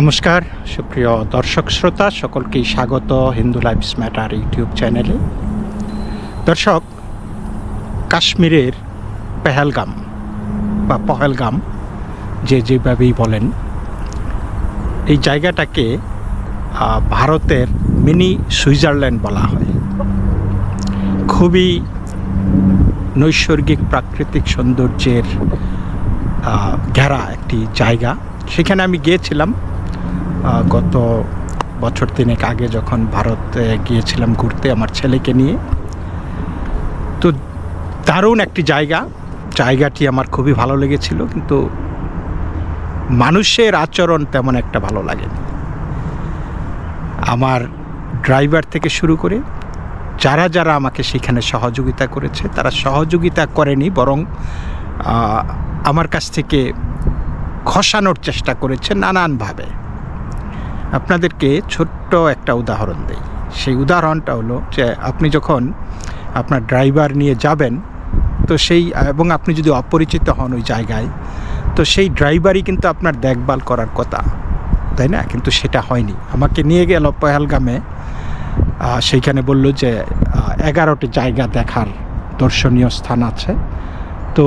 নমস্কার, সুপ্রিয় দর্শক শ্রোতা, সকলকেই স্বাগত হিন্দু লাইফস ম্যাটার ইউটিউব চ্যানেলে। দর্শক, কাশ্মীরের পেহেলগাম বা পহেলগাম, যে যেভাবেই বলেন, এই জায়গাটাকে ভারতের মিনি সুইজারল্যান্ড বলা হয়। খুবই নৈসর্গিক প্রাকৃতিক সৌন্দর্যের ঘেরা একটি জায়গা। সেখানে আমি গিয়েছিলাম। গত বছর তিনেক আগে যখন ভারতে গিয়েছিলাম ঘুরতে আমার ছেলেকে নিয়ে, তো দারুণ একটি জায়গা। জায়গাটি আমার খুবই ভালো লেগেছিল, কিন্তু মানুষের আচরণ তেমন একটা ভালো লাগেনি। আমার ড্রাইভার থেকে শুরু করে যারা যারা আমাকে সেখানে সহযোগিতা করেছে, তারা সহযোগিতা করেনি, বরং আমার কাছ থেকে খসানোর চেষ্টা করেছে নানানভাবে। আপনাদেরকে ছোট্ট একটা উদাহরণ দেই। সেই উদাহরণটা হলো যে আপনি যখন আপনার ড্রাইভার নিয়ে যাবেন, তো সেই, এবং আপনি যদি অপরিচিত হন ওই জায়গায়, তো সেই ড্রাইভারই কিন্তু আপনার দেখভাল করার কথা, তাই না? কিন্তু সেটা হয়নি। আমাকে নিয়ে গেল পহেলগামে সেইখানে বলল যে এগারোটি জায়গা দেখার দর্শনীয় স্থান আছে। তো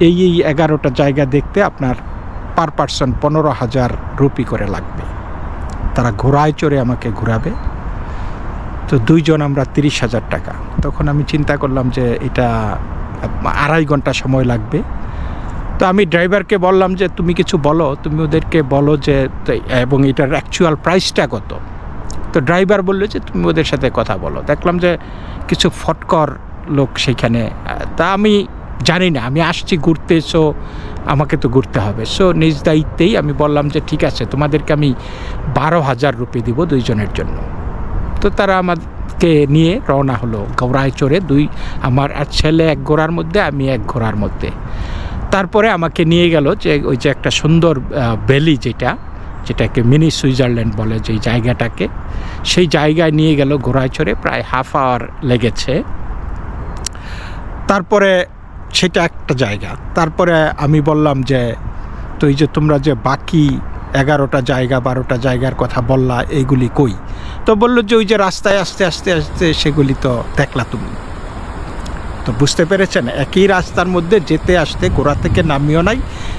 এই এই এগারোটা জায়গা দেখতে আপনার পার পার্সন পনেরো হাজার রুপি করে লাগবে। তারা ঘোড়ায় চড়ে আমাকে ঘোরাবে। তো দুইজন আমরা তিরিশ হাজার টাকা। তখন আমি চিন্তা করলাম যে এটা আড়াই ঘণ্টা সময় লাগবে। তো আমি ড্রাইভারকে বললাম যে, তুমি কিছু বলো, তুমি ওদেরকে বলো যে, এবং এটার অ্যাকচুয়াল প্রাইসটা কত? তো ড্রাইভার বলল যে, তুমি ওদের সাথে কথা বলো। দেখলাম যে কিছু ফটকর লোক সেখানে। তা আমি জানি না, আমি আসছি, ঘুরতে সো আমাকে তো ঘুরতে হবে। সো নিজ দায়িত্বেই আমি বললাম যে, ঠিক আছে, তোমাদেরকে আমি বারো হাজার রুপি দিব দুইজনের জন্য। তো তারা আমাকে নিয়ে রওনা হলো ঘোড়ায় চড়ে দুই, আমার এক ছেলে এক ঘোড়ার মধ্যে, আমি এক ঘোড়ার মধ্যে। তারপরে আমাকে নিয়ে গেল যে, ওই যে একটা সুন্দর ভ্যালি যেটা, যেটাকে মিনি সুইজারল্যান্ড বলে যেই জায়গাটাকে, সেই জায়গায় নিয়ে গেল ঘোড়ায় চড়ে, প্রায় হাফ আওয়ার লেগেছে। তারপরে সেটা একটা জায়গা। তারপরে আমি বললাম যে, তো এই যে তোমরা যে বাকি এগারোটা জায়গা, বারোটা জায়গার কথা বললা এইগুলি কই? তো বলল যে, ওই যে রাস্তায় আস্তে আস্তে আস্তে সেগুলি তো দেখলা তুমি। তো বুঝতে পেরেছেন? একই রাস্তার মধ্যে যেতে, আসতে, গোড়া থেকে নামিও নাই।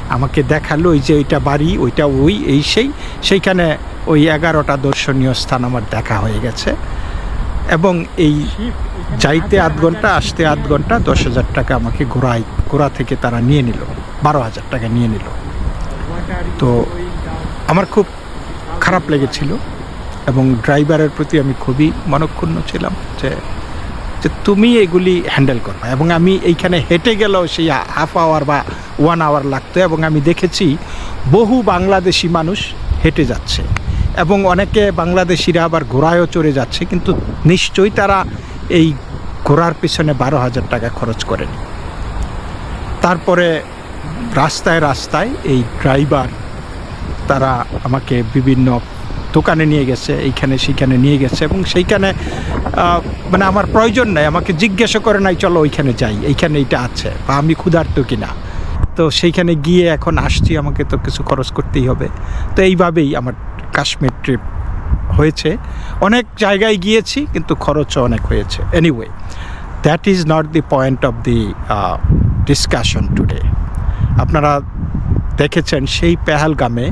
আমাকে দেখাল, ওই যে ওইটা বাড়ি, ওইটা ওই, এই সেই। সেইখানে ওই এগারোটা দর্শনীয় স্থান আমার দেখা হয়ে গেছে। এবং এই যাইতে আধ ঘণ্টা, আসতে আধ ঘণ্টা, দশ হাজার টাকা আমাকে ঘোড়ায় ঘোরা থেকে তারা নিয়ে নিল, বারো হাজার টাকা নিয়ে নিল। তো আমার খুব খারাপ লেগেছিল এবং ড্রাইভারের প্রতি আমি খুবই মনক্ষুণ্ণ ছিলাম যে যে তুমি এগুলি হ্যান্ডেল করবে এবং আমি এইখানে হেঁটে গেলেও সেই হাফ আওয়ার বা ওয়ান আওয়ার লাগতো এবং আমি দেখেছি বহু বাংলাদেশি মানুষ হেঁটে যাচ্ছে। এবং অনেকে বাংলাদেশিরা আবার ঘোড়ায়ও চড়ে যাচ্ছে, কিন্তু নিশ্চয়ই তারা এই ঘোড়ার পিছনে বারো হাজার টাকা খরচ করেনি। তারপরে রাস্তায় রাস্তায় এই ড্রাইভার, তারা আমাকে বিভিন্ন দোকানে নিয়ে গেছে, এইখানে সেইখানে নিয়ে গেছে এবং সেইখানে মানে আমার প্রয়োজন নাই, আমাকে জিজ্ঞাসা করে নাই, চলো ওইখানে যাই, এইখানে এইটা আছে, বা আমি ক্ষুধার্ত কিনা? তো সেইখানে গিয়ে এখন আসছি, আমাকে তো কিছু খরচ করতেই হবে। তো এইভাবেই আমার কাশ্মীর ট্রিপ হয়েছে। অনেক জায়গায় গিয়েছি, কিন্তু খরচও অনেক হয়েছে। Anyway that is not the point of the discussion today আপনারা দেখেছেন সেই পেহালগামে,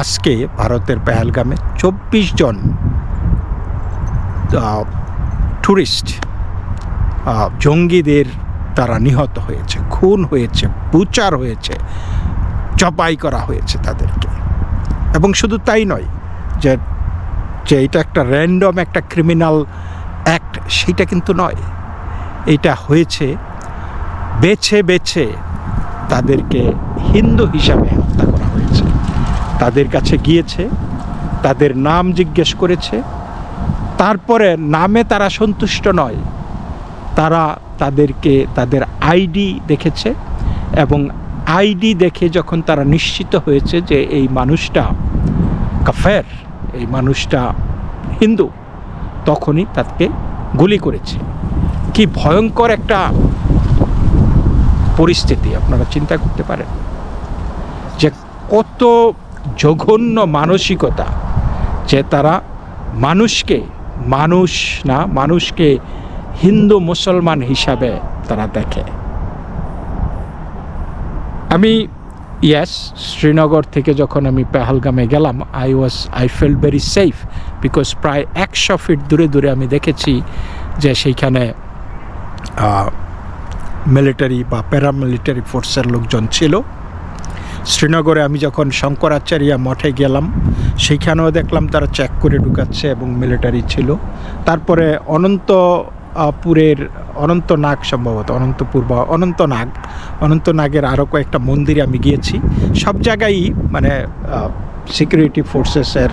আজকে ভারতের পেহালগামে চব্বিশ জন ট্যুরিস্ট জঙ্গিদের তারা নিহত হয়েছে, খুন হয়েছে বুচার হয়েছে, জবাই করা হয়েছে তাদেরকে। এবং শুধু তাই নয় যে যে এটা একটা র্যান্ডম একটা ক্রিমিনাল অ্যাক্ট সেটা কিন্তু নয়। এটা হয়েছে, বেছে বেছে তাদেরকে হিন্দু হিসাবে হত্যা করা হয়েছে। তাদের কাছে গিয়েছে, তাদের নাম জিজ্ঞেস করেছে, তারপরে নামে তারা সন্তুষ্ট নয়। তারা তাদেরকে, তাদের আইডি দেখেছে এবং আইডি দেখে যখন তারা নিশ্চিত হয়েছে যে এই মানুষটা কাফের, এই মানুষটা হিন্দু, তখনই তাকে গুলি করেছে। কি ভয়ঙ্কর একটা পরিস্থিতি আপনারা চিন্তা করতে পারেন। যে কত জঘন্য মানসিকতা যে তারা মানুষকে, মানুষ না, মানুষকে হিন্দু মুসলমান হিসাবে তারা দেখে। আমি ইয়াস শ্রীনগর থেকে যখন আমি পেহালগামে গেলাম I was I felt very safe because প্রায় একশো ফিট দূরে দূরে আমি দেখেছি যে সেইখানে মিলিটারি বা প্যারামিলিটারি ফোর্সের লোকজন ছিল। শ্রীনগরে আমি যখন শঙ্করাচার্য মঠে গেলাম, সেইখানেও দেখলাম তারা চেক করে ঢুকাচ্ছে এবং মিলিটারি ছিল। তারপরে অনন্ত পুরের অনন্তনাগ সম্ভবত, অনন্তপুর বা অনন্তনাগ। অনন্তনাগের আরও কয়েকটা মন্দিরে আমি গিয়েছি। সব জায়গায় মানে সিকিউরিটি ফোর্সেসের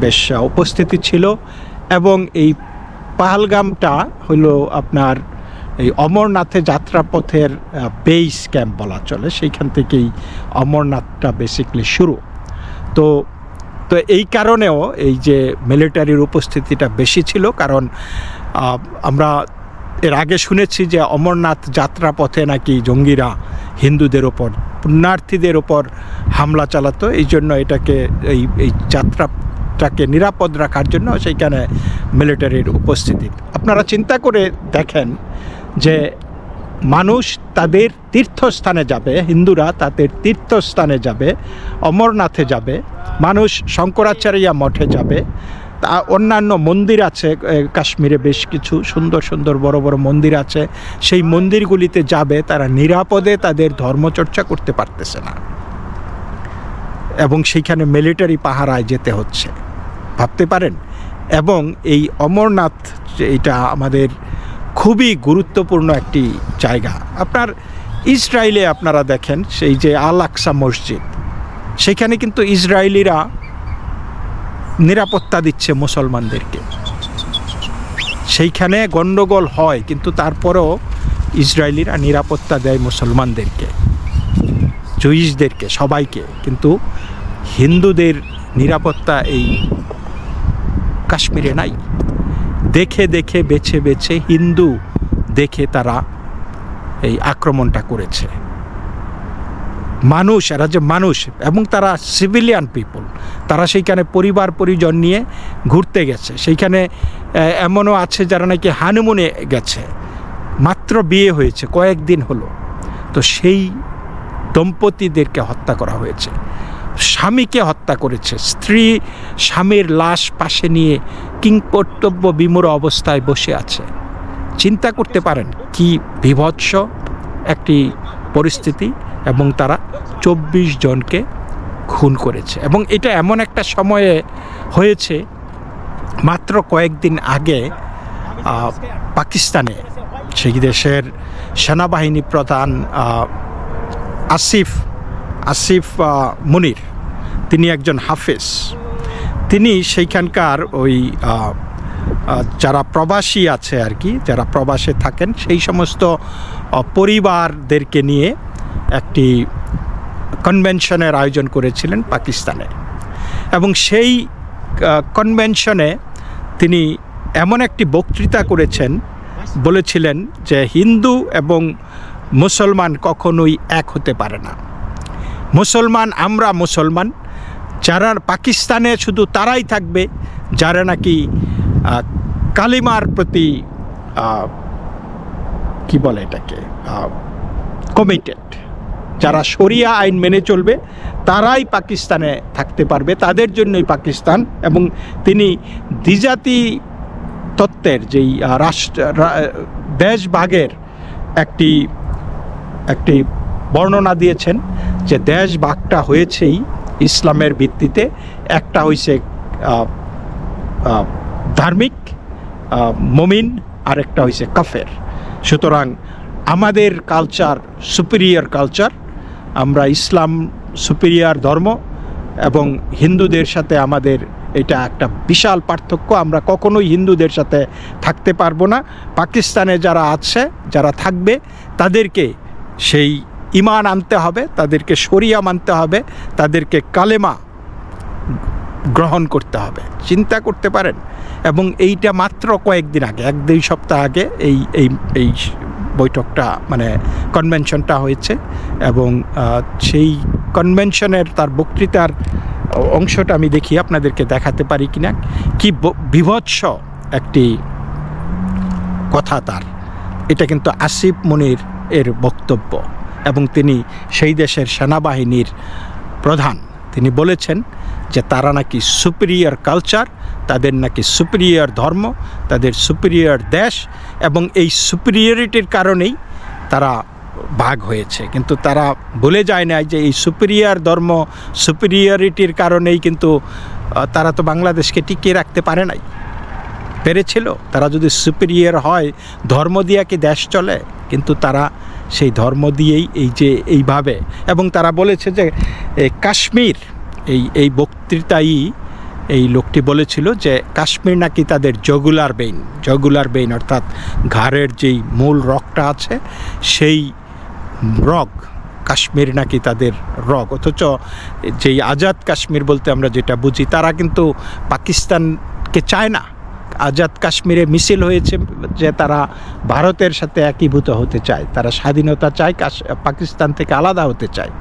বেশ উপস্থিতি ছিল এবং এই পাহালগামটা হলো আপনার এই অমরনাথে যাত্রাপথের বেস ক্যাম্প বলা চলে। সেইখান থেকেই অমরনাথটা বেসিকলি শুরু। তো তো এই কারণেও এই যে মিলিটারির উপস্থিতিটা বেশি ছিল, কারণ আমরা এর আগে শুনেছি যে অমরনাথ যাত্রাপথে নাকি জঙ্গিরা হিন্দুদের ওপর, পুণ্যার্থীদের ওপর হামলা চালাতো। এই জন্য এটাকে, এই এই যাত্রাটাকে নিরাপদ রাখার জন্য সেইখানে মিলিটারির উপস্থিতি। আপনারা চিন্তা করে দেখেন যে মানুষ তাদের তীর্থস্থানে যাবে, হিন্দুরা তাদের তীর্থস্থানে যাবে, অমরনাথে যাবে, মানুষ শঙ্করাচার্য মঠে যাবে। তা অন্যান্য মন্দির আছে কাশ্মীরে বেশ কিছু সুন্দর সুন্দর বড় বড় মন্দির আছে। সেই মন্দিরগুলিতে যাবে, তারা নিরাপদে তাদের ধর্মচর্চা করতে পারতেছে না। এবং সেইখানে মিলিটারি পাহারায় যেতে হচ্ছে। ভাবতে পারেন? এবং এই অমরনাথ এটা আমাদের খুবই গুরুত্বপূর্ণ একটি জায়গা। আপনার ইসরায়েলে আপনারা দেখেন সেই যে আল আকসা মসজিদ। সেখানে কিন্তু ইসরায়েলিরা নিরাপত্তা দিচ্ছে মুসলমানদেরকে। সেইখানে গণ্ডগোল হয়, কিন্তু তারপরেও ইসরায়েলিরা নিরাপত্তা দেয় মুসলমানদেরকে জুইসদেরকে সবাইকে। কিন্তু হিন্দুদের নিরাপত্তা এই কাশ্মীরে নাই। দেখে দেখে বেছে বেছে হিন্দু দেখে তারা এই আক্রমণটা করেছে। মানুষ, এরা যে মানুষ এবং তারা সিভিলিয়ান পিপল। তারা সেইখানে পরিবার, পরিজন নিয়ে ঘুরতে গেছে। সেইখানে এমনও আছে যারা নাকি হানিমুনে গেছে। মাত্র বিয়ে হয়েছে, কয়েকদিন হলো। তো সেই দম্পতিদেরকে হত্যা করা হয়েছে। স্বামীকে হত্যা করেছে। স্ত্রী স্বামীর লাশ পাশে নিয়ে কিংকর্তব্য বিমূঢ় অবস্থায় বসে আছে। চিন্তা করতে পারেন কি বিভৎস একটি পরিস্থিতি এবং তারা চব্বিশ জনকে খুন করেছে। এবং এটা এমন একটা সময়ে হয়েছে, মাত্র কয়েকদিন আগে পাকিস্তানে সেই দেশের সেনাবাহিনী প্রধান আসিফ আসিফ মুনির, তিনি একজন হাফেজ। তিনি সেইখানকার ওই যারা প্রবাসী আছে আর কি, যারা প্রবাসে থাকেন, সেই সমস্ত পরিবারদেরকে নিয়ে একটি কনভেনশনের আয়োজন করেছিলেন পাকিস্তানে। এবং সেই কনভেনশনে তিনি এমন একটি বক্তৃতা করেছেন, বলেছিলেন যে হিন্দু এবং মুসলমান কখনোই এক হতে পারে না। মুসলমান, আমরা মুসলমান যারা পাকিস্তানে শুধু তারাই থাকবে, যারা নাকি কালিমার প্রতি কি বলে এটাকে কমিটেড যারা শরিয়া আইন মেনে চলবে, তারাই পাকিস্তানে থাকতে পারবে। তাদের জন্যই পাকিস্তান এবং তিনি দ্বিজাতি তত্ত্বের যেই রাষ্ট্র দেশভাগের একটি একটি বর্ণনা দিয়েছেন যে দেশ ভাগটা হয়েছেই ইসলামের ভিত্তিতে একটা আহ, ধার্মিক আহ, আর একটা হয়েছে কাফের। সুতরাং আমাদের কালচার সুপিরিয়র কালচার আমরা ইসলাম সুপিরিয়র ধর্ম এবং হিন্দুদের সাথে আমাদের এটা একটা বিশাল পার্থক্য। আমরা কখনোই হিন্দুদের সাথে থাকতে পারব না। পাকিস্তানে যারা আছে যারা থাকবে তাদেরকে সেই ইমান আনতে হবে, তাদেরকে শরিয়া মানতে হবে, তাদেরকে কালেমা গ্রহণ করতে হবে। চিন্তা করতে পারেন। এবং এইটা মাত্র কয়েকদিন আগে, এক দুই সপ্তাহ আগে এই এই এই বৈঠকটা মানে কনভেনশনটা হয়েছে। এবং সেই কনভেনশনের তার বক্তৃতার অংশটা আমি দেখি, আপনাদেরকে দেখাতে পারি কিনা। কি বিভৎস একটি কথা তার। এটা কিন্তু আসিফ মনির এর বক্তব্য। এবং তিনি সেই দেশের সেনাবাহিনীর প্রধান। তিনি বলেছেন যে তারা নাকি সুপিরিয়র কালচার তাদের নাকি সুপিরিয়র ধর্ম, তাদের সুপিরিয়র দেশ এবং এই সুপিরিয়রিটির কারণেই তারা ভাগ হয়েছে। কিন্তু তারা বলে যায় না যে এই সুপিরিয়র ধর্ম সুপিরিয়রিটির কারণেই কিন্তু তারা তো বাংলাদেশকে টিকিয়ে রাখতে পারে নাই। পেরেছিল? তারা যদি সুপিরিয়র হয়, ধর্ম দিয়া কি দেশ চলে? কিন্তু তারা সেই ধর্ম দিয়েই এই যে এইভাবে। এবং তারা বলেছে যে কাশ্মীর, এই এই বক্তৃতাই এই লোকটি বলেছিল যে, কাশ্মীর নাকি তাদের জগুলার বেইন জগুলার বেইন অর্থাৎ ঘাড়ের যেই মূল রগটা আছে, সেই রগ, কাশ্মীর নাকি তাদের রগ। অথচ যেই আজাদ কাশ্মীর বলতে আমরা যেটা বুঝি, তারা কিন্তু পাকিস্তানকে চায় না। আজাদ কাশ্মীরে মিছিল হয়েছে যে তারা ভারতের সাথে একীভূত হতে চায় তারা স্বাধীনতা চায় কাশ- পাকিস্তান থেকে আলাদা হতে চায়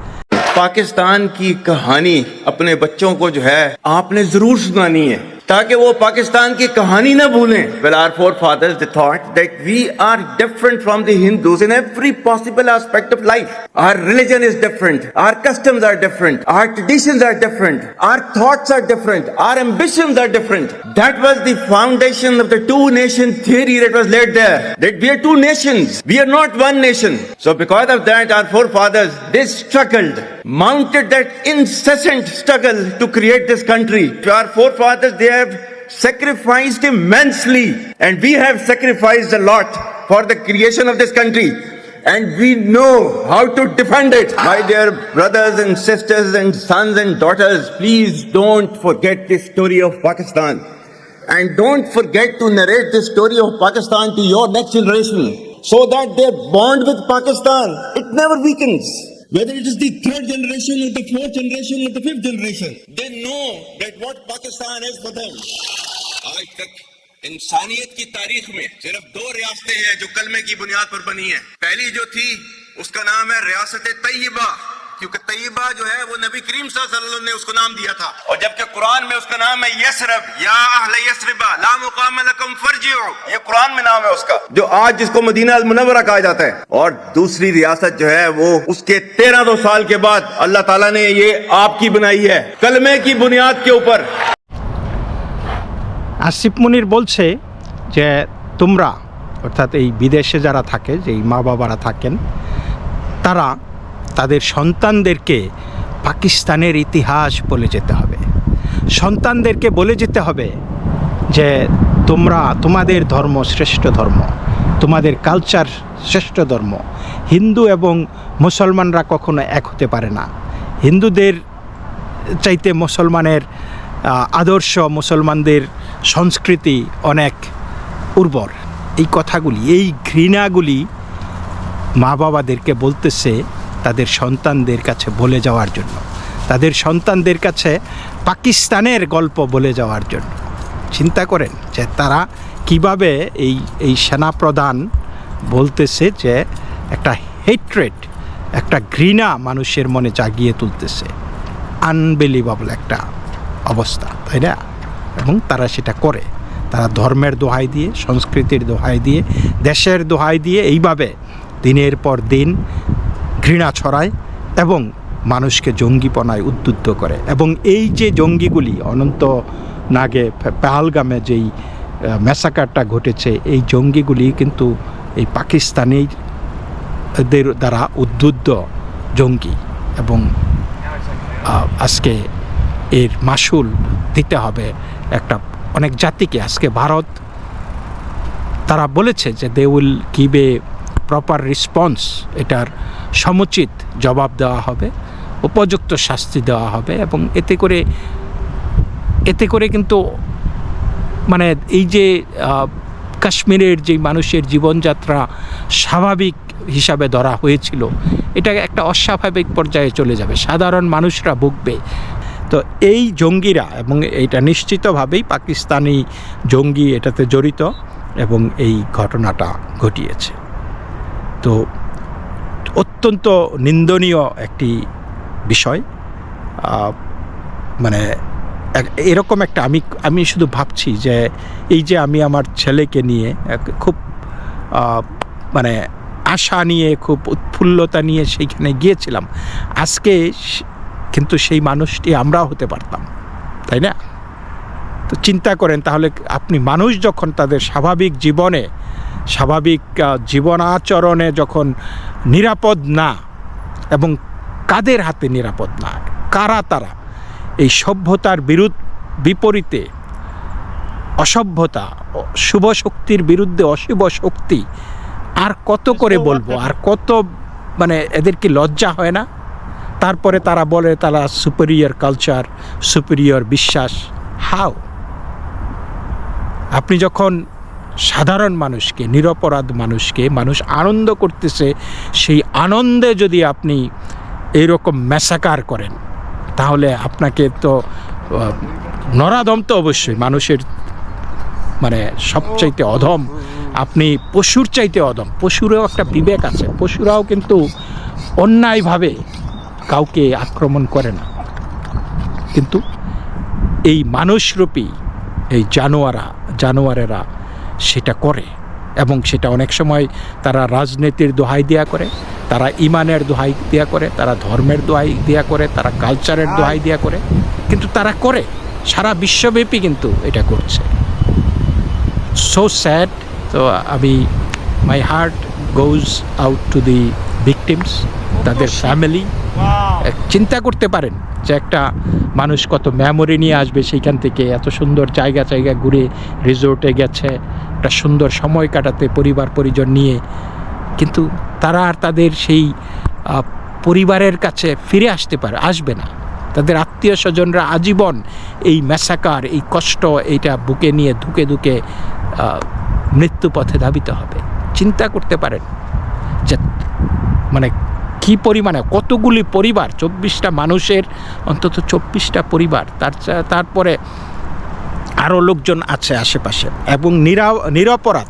पाकिस्तान की कहानी अपने बच्चों को जो है आपने जरूर सुनानी है ताकि वो पाकिस्तान की कहानी ना भूलें well our forefathers the thought that we are different from the Hindus in every possible aspect of life our religion is different our customs are different our traditions are different our thoughts are different our ambitions are different that was the foundation of the two nation theory that was laid there that we are two nations we are not one nation so because of that our forefathers they struggled mounted that incessant struggle to create this country to our forefathers they have sacrificed immensely and we have sacrificed a lot for the creation of this country and we know how to defend it. My dear brothers and sisters and sons and daughters, please don't forget the story of Pakistan. And don't forget to narrate the story of Pakistan to your next generation so that their bond with Pakistan, it never weakens. whether it is the third generation or the fourth generation or the fifth generation, they know that what فورتھ جنریشن آج تک انسانیت کی تاریخ میں صرف دو ریاستیں ہیں جو کلمے کی بنیاد پر بنی ہیں۔ پہلی جو تھی اس کا نام ہے ریاست طیبہ۔ کیونکہ طیبہ جو ہے وہ نبی کریم صلی اللہ علیہ وسلم نے اس کو نام دیا تھا۔ اور جبکہ قرآن میں اس کا نام ہے یسرب یا اہل یسربا لا مقام لکم فرجعو۔ یہ قرآن میں نام ہے اس کا۔ جو آج جس کو مدینہ المنورہ کہا جاتا ہے۔ اور دوسری ریاست جو ہے وہ اس کے تیرہ دو سال کے بعد اللہ تعالیٰ نے یہ آپ کی بنائی ہے۔ کلمے کی بنیاد کے اوپر۔ آصف منیر بول Asif Munir বলছে যে তোমরা অর্থাৎ এই تھا যারা থাকে ماں মা تھا থাকেন তারা তাদের সন্তানদেরকে পাকিস্তানের ইতিহাস বলে যেতে হবে। সন্তানদেরকে বলে যেতে হবে যে, তোমরা তোমাদের ধর্ম শ্রেষ্ঠ ধর্ম, তোমাদের কালচার শ্রেষ্ঠ ধর্ম। হিন্দু এবং মুসলমানরা কখনো এক হতে পারে না। হিন্দুদের চাইতে মুসলমানের আদর্শ মুসলমানদের সংস্কৃতি অনেক উর্বর। এই কথাগুলি, এই ঘৃণাগুলি মা বাবাদেরকে বলতেছে তাদের সন্তানদের কাছে বলে যাওয়ার জন্য। তাদের সন্তানদের কাছে পাকিস্তানের গল্প বলে যাওয়ার জন্য। চিন্তা করেন যে তারা কীভাবে এই এই সেনাপ্রধান বলতেছে যে একটা হেট্রেড একটা ঘৃণা মানুষের মনে জাগিয়ে তুলতেছে। আনবিলিভাবল একটা অবস্থা, তাই না? এবং তারা সেটা করে। তারা ধর্মের দোহাই দিয়ে, সংস্কৃতির দোহাই দিয়ে, দেশের দোহাই দিয়ে এইভাবে দিনের পর দিন ঘৃণা ছড়ায় এবং মানুষকে জঙ্গিপনায় উদ্বুদ্ধ করে। এবং এই যে জঙ্গিগুলি, অনন্ত নাগে পেহালগামে যেই ম্যাসাকারটা ঘটেছে, এই জঙ্গিগুলি কিন্তু এই পাকিস্তানি দের দ্বারা উদ্বুদ্ধ জঙ্গি এবং আজকে এর মাসুল দিতে হবে একটা অনেক জাতিকে। আজকে ভারত তারা বলেছে যে they will give a proper response এটার সমুচিত জবাব দেওয়া হবে, উপযুক্ত শাস্তি দেওয়া হবে এবং এতে করে এতে করে কিন্তু মানে এই যে কাশ্মীরের যে মানুষের জীবনযাত্রা স্বাভাবিক হিসাবে ধরা হয়েছিল, এটা একটা অস্বাভাবিক পর্যায়ে চলে যাবে, সাধারণ মানুষরা ভুগবে। তো এই জঙ্গিরা এবং এটা নিশ্চিতভাবেই পাকিস্তানি জঙ্গি এটাতে জড়িত এবং এই ঘটনাটা ঘটিয়েছে। তো অত্যন্ত নিন্দনীয় একটি বিষয়। মানে এরকম একটা আমি আমি শুধু ভাবছি যে এই যে আমি আমার ছেলেকে নিয়ে খুব মানে আশা নিয়ে, খুব উৎফুল্লতা নিয়ে সেইখানে গিয়েছিলাম, আজকে কিন্তু সেই মানুষটি আমরাও হতে পারতাম, তাই না? তো চিন্তা করেন তাহলে আপনি মানুষ যখন তাদের স্বাভাবিক জীবনে স্বাভাবিক জীবন আচরণে যখন নিরাপদ না এবং কাদের হাতে নিরাপদ না কারা তারা এই সভ্যতার বিরুদ্ধ বিপরীতে অসভ্যতা শুভ শক্তির বিরুদ্ধে অশুভ শক্তি আর কত করে বলব? আর কত মানে এদের কি লজ্জা হয় না? তারপরে তারা বলে তারা সুপিরিয়র কালচার সুপিরিয়র বিশ্বাস। হাও আপনি যখন সাধারণ মানুষকে নিরপরাধ মানুষকে মানুষ আনন্দ করতেছে সেই আনন্দে যদি আপনি এইরকম ম্যাসাকার করেন তাহলে আপনাকে তো আহ, নরাদম তো অবশ্যই মানুষের মানে সবচাইতে অধম। আপনি পশুর চাইতে অধম পশুরও একটা বিবেক আছে পশুরাও কিন্তু অন্যায়ভাবে কাউকে আক্রমণ করে না। কিন্তু এই মানুষরূপী এই জানোয়ারা জানোয়ারেরা সেটা করে এবং সেটা অনেক সময় তারা রাজনীতির দোহাই দেয়া করে তারা ইমানের দোহাই দেয়া করে তারা ধর্মের দোহাই দেয়া করে তারা কালচারের দোহাই দেয়া করে কিন্তু তারা করে। সারা বিশ্বব্যাপী কিন্তু এটা করছে। সো স্যাড তো আমি my heart goes out to the victims তাদের ফ্যামিলি চিন্তা করতে পারেন যে একটা মানুষ কত মেমোরি নিয়ে আসবে সেইখান থেকে এত সুন্দর জায়গা জায়গা ঘুরে রিসোর্টে গেছে। একটা সুন্দর সময় কাটাতে পরিবার, পরিজন নিয়ে। কিন্তু তারা আর তাদের সেই পরিবারের কাছে ফিরে আসতে পারে, আসবে না। তাদের আত্মীয় স্বজনরা আজীবন এই ম্যাসাকার, এই কষ্ট এইটা বুকে নিয়ে ধুকে ধুকে মৃত্যু পথে ধাবিত হবে। চিন্তা করতে পারেন যে মানে কি পরিমাণে কতগুলি পরিবার, চব্বিশটা মানুষের, অন্তত চব্বিশটা পরিবার, তার তারপরে আরও লোকজন আছে আশেপাশে এবং নিরা নিরপরাধ,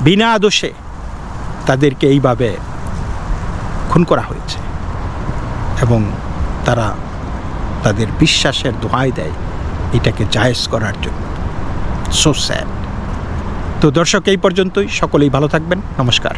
বিনা দোষে তাদেরকে এইভাবে খুন করা হয়েছে এবং তারা তাদের বিশ্বাসের দোহাই দেয় এটাকে জায়েজ করার জন্য। সো স্যাড তো দর্শক, এই পর্যন্তই। সকলেই ভালো থাকবেন। নমস্কার।